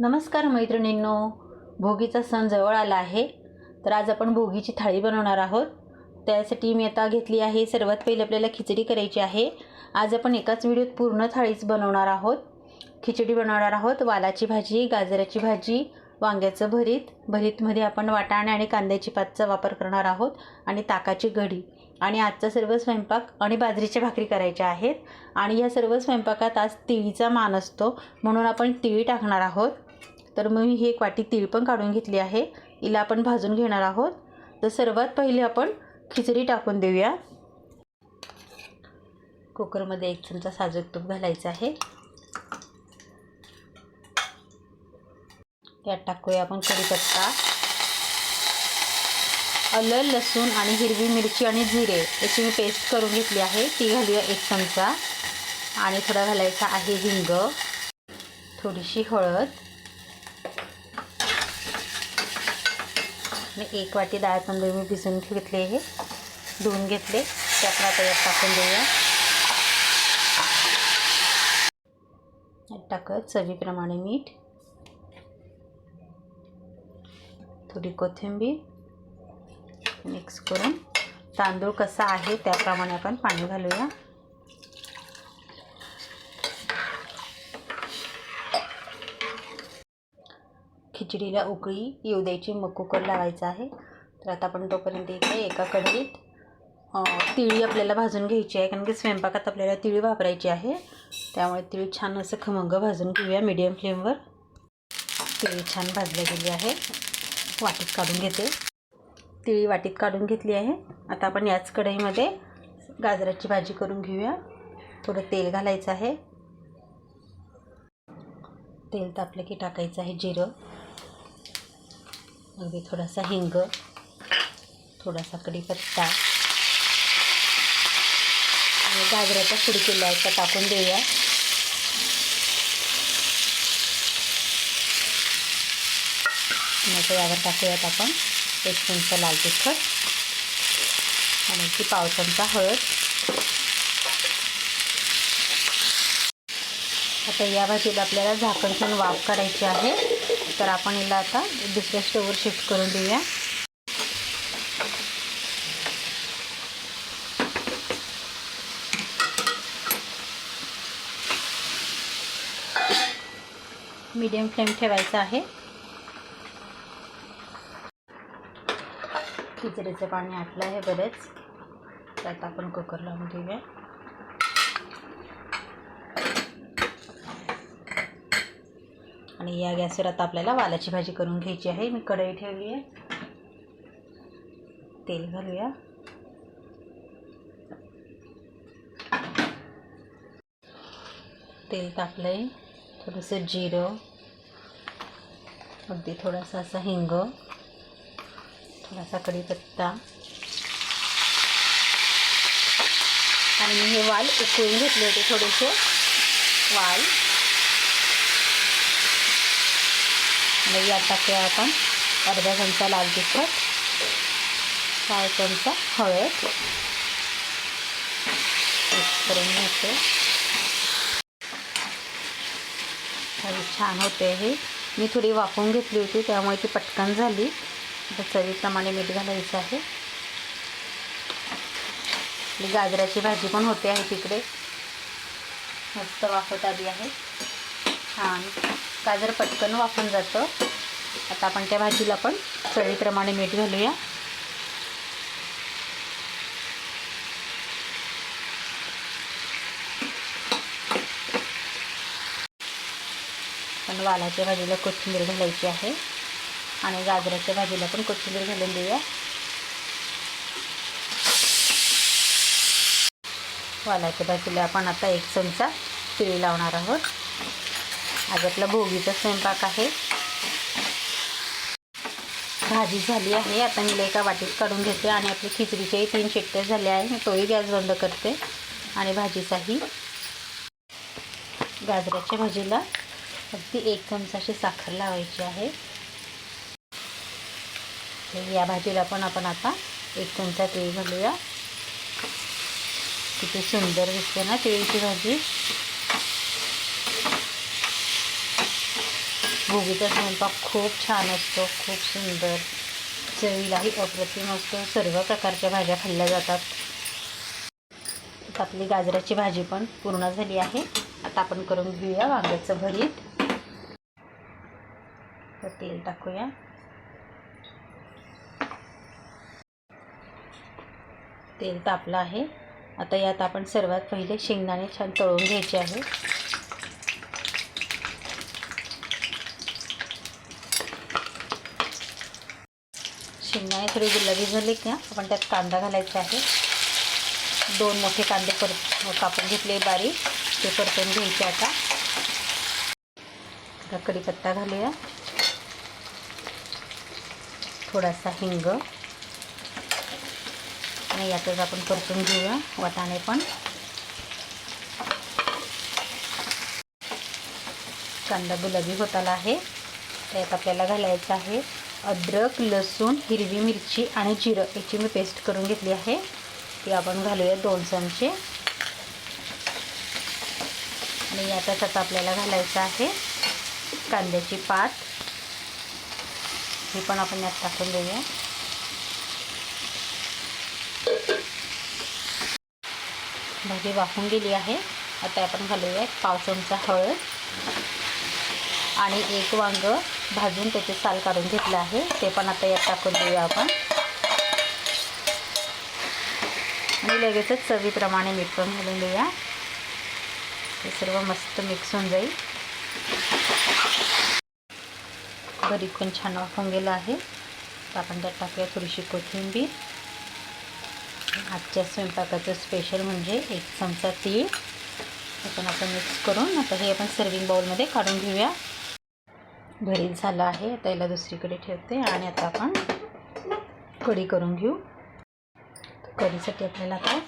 नमस्कार मैत्रिणींनो. भोगीचा सण जवळ आला आहे. तर आज आपण भोगीची थाळी बनवणार आहोत. त्यासाठी मी आता घेतली आहे सर्वात पहिले आपल्याला खिचडी करायची आहे. आज आपण एकाच व्हिडिओत पूर्ण थाळीच बनवणार आहोत. खिचडी बनवणार आहोत. वालाची भाजी गाजराची भाजी वांग्याचं भरीत. भरीतमध्ये आपण वाटाणे आणि कांद्याची पातचा वापर करणार आहोत आणि ताकाची घडी. आणि आजचा सर्व स्वयंपाक आणि बाजरीच्या भाकरी करायच्या आहेत. आणि या सर्व स्वयंपाकात आज तिळीचा मान असतो. म्हणून आपण तिळी टाकणार आहोत. तर मग मी ही एक वाटी तीळ पण काढून घेतली आहे. हिला आपण भाजून घेणार आहोत. तर सर्वात पहिले आपण खिचडी टाकून देऊया. कुकरमध्ये एक चमचा साजूक तूप घालायचं आहे. त्यात टाकूया आपण कढीपत्ता आलं लसूण आणि हिरवी मिरची आणि जिरे. याची मी पेस्ट करून घेतली आहे. ती घालूया एक चमचा. आणि थोडा घालायचा आहे हिंग थोडीशी हळद. मी एक वाटी डाळ तांदूळ मी भिजवून घेतले हे धुवून घेतले. ते आपण आता यात टाकून देऊया. यात टाकत चवीप्रमाणे मीठ. थोडी कोथिंबीर मिक्स करून. तांदूळ कसा आहे त्याप्रमाणे आपण पाणी घालूया. खिचडीला उकळी येऊ द्यायची मग कुकर लावायचा आहे. तर आता आपण तोपर्यंत इथे एका कढईत तिळी आपल्याला भाजून घ्यायची आहे कारण की स्वयंपाकात आपल्याला तिळी वापरायची आहे. त्यामुळे तिळी छान असं खमंग भाजून घेऊया मीडियम फ्लेमवर तिळी छान भाजली गेली आहे. वाटीत काढून घेते. तिळी वाटीत काढून घेतली आहे. आता आपण याच कढईमध्ये गाजराची भाजी करून घेऊया. थोडं तेल घालायचं आहे. तेल तापलं की टाकायचं आहे जिरं. अगदी थोडासा हिंग थोडासा कढीपत्ता आणि गाजराच्या फुडकी आहे त्या टाकून देऊया. मग यावर टाकूयात आपण एक चमचा लाल तिखट आणि ती पाव चमचा हळद. आता या भाजीला आपल्याला झाकण वाफ काढायची आहे. तर आपण हिला आता दुसऱ्या स्टोवर शिफ्ट करून देऊया. मीडियम फ्लेम ठेवायचा आहे. खिचडीचं पाणी आटलं आहे बरेच. त्यात आपण कुकर लावून देऊया आणि या गॅसवर आता आपल्याला वालाची भाजी करून घ्यायची आहे. मी कढई ठेवली आहे. तेल घालूया. तेल टाकलं आहे थोडंसं जिरं. अगदी थोडासा असा हिंग. थोडासा कढीपत्ता. आणि हे वाल उकळून घेतले होते थोडेसे. वाल. आणि यात टाकूया आपण. अर्धा चमचा लाल तिखट पाव चमचा हळद. मिक्स करून घ्यायचं छान होते हे. मी थोडी वाफवून घेतली होती त्यामुळे ती पटकन झाली. आता चवीप्रमाणे मीठ घालायचं आहे. गाजराची भाजी पण होते आहे तिकडे. मस्त वाफत आली आहे. छान गाजर पटकन वाफून जातं. आता आपण त्या भाजीला पण चवीप्रमाणे मीठ घालूया. पण वालाच्या भाजीला कोथिंबीर घालायची आहे. आणि गाजराच्या भाजीला पण कोथिंबीर घालून देऊया. वालाच्या भाजीला आपण आता एक चमचा तिळी लावणार आहोत. आज आपला भोगीचा स्वयंपाक आहे. भाजी झाली आहे. आता मी एका वाटीत काढून घेते आणि आपली खिचडीच्याही तीन शिट्ट्या झाल्या आहे मी तोही गॅस बंद करते आणि भाजीचाही. गाजराच्या भाजीला अगदी एक चमचाशी साखर लावायची आहे. तर या भाजीला पण आपण आता एक चमचा तीळ घालूया. किती सुंदर दिसते ना तिळीची भाजी. भोगीचा स्वयंपाक खूप छान असतो खूप सुंदर. चवीलाही अप्रतिम असतो सर्व प्रकारच्या भाज्या खाल्ल्या जातात. आपली गाजराची भाजी पण पूर्ण झाली आहे. आता आपण करून घेऊया वांग्याचं भरीत. तर तेल टाकूया. तेल तापलं आहे. आता यात आपण सर्वात पहिले शेंगदाणे छान तळून घ्यायचे आहे. शेंगदाणे थोडे गुलाबी झाले का? आपण त्यात कांदा घालायचा आहे. दोन मोठे कांदे पर कापून घेतले बारीक. ते परतून घ्यायचे आता. आता कढीपत्ता घालूया. थोडासा हिंग. आणि यातच आपण परतून घेऊया. वाटाणे पण. कांदा गुलाबी होताला आहे. त्यात आपल्याला घालायचं आहे. अद्रक लसूण हिरवी मिरची आणि जिरं याची मी पेस्ट करून घेतली आहे. ती आपण घालूया दोन चमचे. आणि यातच आता आपल्याला घालायचं आहे कांद्याची पात. ही पण आपण यात टाकून देऊया. भाजी वाफून गेली आहे. आता आपण घालूया पाव चमचा हळद आणि एक वांग भाजून त्याचे साल काढून घेतलं आहे. ते पण आता यात टाकून देऊया आपण. आणि लगेचच चवीप्रमाणे मीठ पण घालून देऊया. हे सर्व मस्त मिक्स होऊन जाईल. भरीत पण छान वाफून गेलं आहे. तर आपण त्यात टाकूया थोडीशी कोथिंबीर. आजच्या स्वयंपाकाचं स्पेशल म्हणजे एक चमचा तीळ. आपण आपण मिक्स करून आता हे आपण सर्विंग बाउलमध्ये काढून घेऊया. भरीत झालं आहे. आता याला दुसरीकडे ठेवते आणि आता आपण कढी करून घेऊ. कढीसाठी आपल्याला आता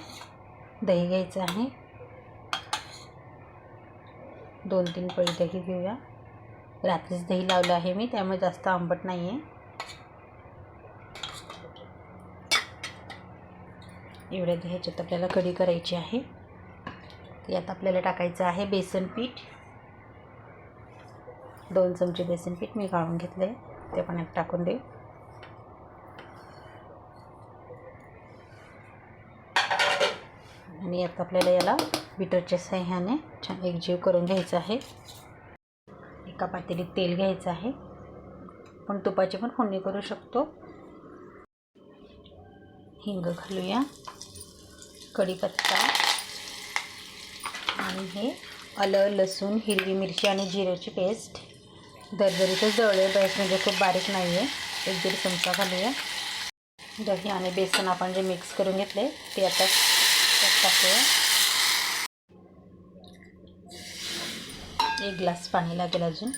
दही घ्यायचं आहे. दोन तीन पळी दही घेऊया. रात्रीच दही लावलं आहे मी त्यामुळे जास्त आंबट नाही आहे एवढ्या दह्याच्यात आपल्याला कढी करायची आहे. यात आपल्याला टाकायचं आहे बेसन पीठ. दोन चमचे बेसन पीठ मी गाळून घेतलं. आहे ते पण एक टाकून दे आणि आता आपल्याला याला बिटरच्या सह्याने छान एकजीव करून घ्यायचं आहे. एका पातेलीत तेल घ्यायचं आहे. पण तुपाची पण फोडणी करू शकतो. हिंग घालूया. कढीपत्ता आणि हे आलं लसूण हिरवी मिरची आणि जिऱ्याची पेस्ट. दरदरीतच जळले पाहिजे म्हणजे खूप बारीक नाही आहे एक दीड चमचा घालूया दही आणि बेसन आपण जे मिक्स करून घेतले ते आता त्यात टाकूया. एक ग्लास पाणी लागेल अजून.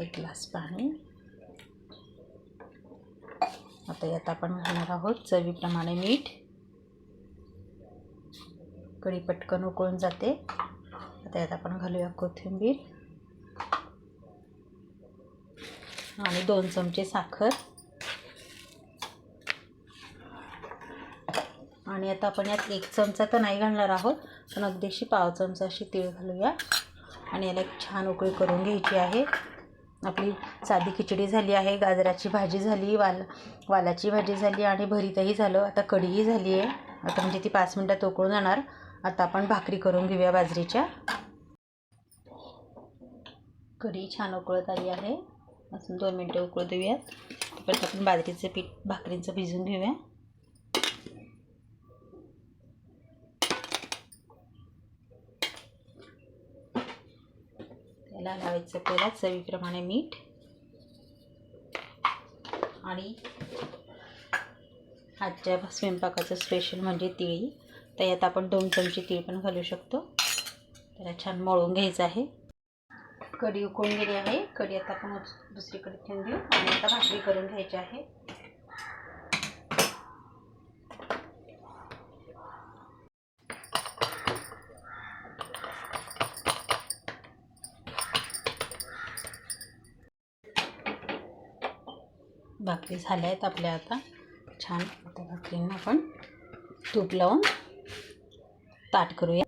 एक ग्लास पाणी. आता यात आपण घालणार आहोत चवीप्रमाणे मीठ. कढी पटकन उकळून जाते. आता यात आपण घालूया कोथिंबीर. आणि दोन चमचे साखर. आणि आता आपण यात एक चमचा तर नाही घालणार आहोत पण अगदीशी पाव चमचा अशी तीळ घालूया. आणि याला एक छान उकळी करून घ्यायची आहे. आपली साधी खिचडी झाली आहे गाजराची भाजी झाली वाल वालाची भाजी झाली आणि भरीतही झालं. आता कढीही झाली आहे. आता म्हणजे ती पाच मिनटात उकळून जाणार. आता आपण भाकरी करून घेऊया बाजरीच्या. कढी छान उकळत आली आहे. अजून दोन मिनटं उकळू देऊयात परत आपण बाजरीचं पीठ भाकरीचं भिजून घेऊया. त्याला लावायचं पहिला चवीप्रमाणे मीठ. आणि आजच्या स्वयंपाकाचं स्पेशल म्हणजे तिळी. तर यात आपण दोन चमचे तीळ पण घालू शकतो. त्याला छान मळून घ्यायचं आहे. कढी उकळून गेली आहे. कढी आता आपण दुसरीकडे ठेवून देऊ. आणि आता भाकरी करून घ्यायची आहे. भाकरी झाल्या आहेत आपल्या आता. छान आता भाकरींना आपण तूप लावून ताट करूया.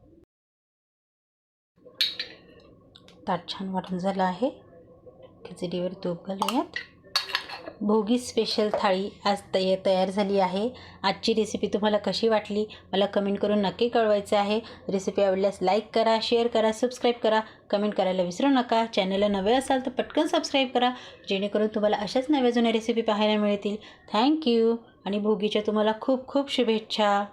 ताट छान वाटून झालं आहे. खिचडीवर तूप घालूयात. भोगी स्पेशल थाळी आज तय तयार झाली आहे. आजची रेसिपी तुम्हाला कशी वाटली? मला कमेंट करून नक्की कळवायचं आहे. रेसिपी आवडल्यास लाईक करा शेअर करा सबस्क्राईब करा. कमेंट करायला विसरू नका. चॅनलला नवे असाल तर पटकन सबस्क्राईब करा. जेणेकरून तुम्हाला अशाच नव्या जुन्या रेसिपी पाहायला मिळतील. थँक्यू आणि भोगीच्या तुम्हाला खूप खूप शुभेच्छा.